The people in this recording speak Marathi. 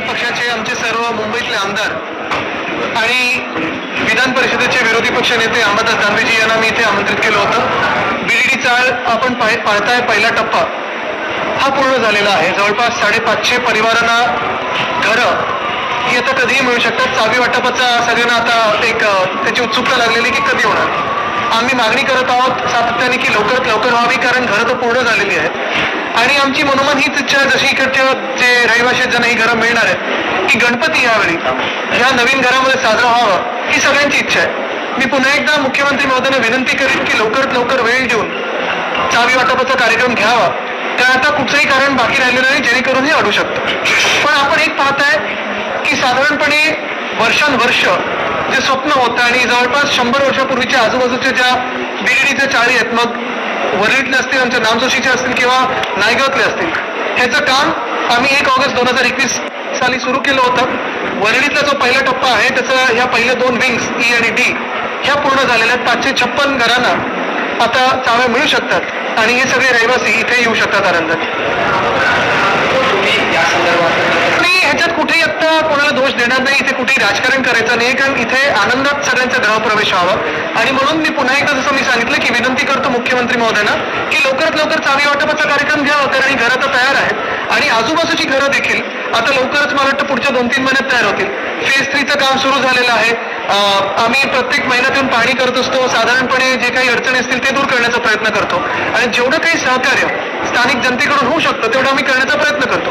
पक्षाचे आमचे सर्व मुंबईतले आमदार आणि विधान परिषदेचे विरोधी पक्ष नेते अंबादास दानवेजी यांना मी इथे आमंत्रित केलं होतं. बीडीडी चाळ आपण पाह- पाहताय पहिला टप्पा. हा पूर्ण झालेला आहे. जवळपास साडेपाचशे परिवारांना घरं ही आता कधीही मिळू शकतात. चावी वाटपाचा सगळ्यांना आता एक त्याची उत्सुकता लागलेली की कधी होणार. आम्ही मागणी करत आहोत सातत्याने की लवकरात लवकर व्हावी कारण घरं तर पूर्ण झालेली आहेत. आणि आमची मनोमन हीच इच्छा जशी इकडच्या जे रहिवाशी आहेत, ज्यांना ही घरं मिळणार आहेत की गणपती यावेळी ह्या नवीन घरामध्ये साजरा व्हावा ही सगळ्यांची इच्छा आहे. मी पुन्हा एकदा मुख्यमंत्री महोदयांना विनंती करेन की लवकरात लवकर वेळ देऊन चावी वाटपाचा कार्यक्रम घ्यावा. त्या आता कुठचंही कारण बाकी राहिलेलं नाही जेणेकरून हे अडू शकतं. पण आपण एक पाहताय की साधारणपणे वर्षानुवर्ष जे स्वप्न होतं आणि जवळपास शंभर वर्षापूर्वीच्या आजूबाजूच्या ज्या बिर्डीच्या चाळी आहेत मग वरळीतले असतील आमच्या नामजोशीचे असतील किंवा नायगावातले असतील. ह्याचं काम आम्ही एक ऑगस्ट दोन हजार एकवीस साली सुरू केलं होतं. वरळीतला जो पहिला टप्पा आहे त्याचा ह्या पहिल्या दोन विंग्स ई e आणि डी ह्या पूर्ण झालेल्या आहेत. पाचशे छप्पन घरांना आता चाव्या मिळू शकतात. आणि हे सगळे रहिवासी इथे येऊ शकतात आनंदात तुम्ही या संदर्भात मी ह्याच्यात कुठेही आता येणार नाही इथे कुठेही राजकारण करायचं नाही कारण इथे आनंदात सगळ्यांचा गृहप्रवेश व्हावा. आणि म्हणून मी पुन्हा एकदा जसं मी सांगितलं की विनंती करतो मुख्यमंत्री महोदयांना की लवकरात लवकर चावी वाटपाचा कार्यक्रम घ्यावा कारण ही घरं आता तयार आहेत. आणि आजूबाजूची घरं देखील आता लवकरच मला वाटतं पुढच्या दोन तीन महिन्यात तयार होतील. फेज थ्रीचं काम सुरू झालेलं आहे. आम्ही प्रत्येक महिन्यात येऊन पाहणी करत असतो साधारणपणे जे काही अडचणी असतील ते दूर करण्याचा प्रयत्न करतो. आणि जेवढं काही सहकार्य स्थानिक जनतेकडून होऊ शकतं तेवढं आम्ही करण्याचा प्रयत्न करतो.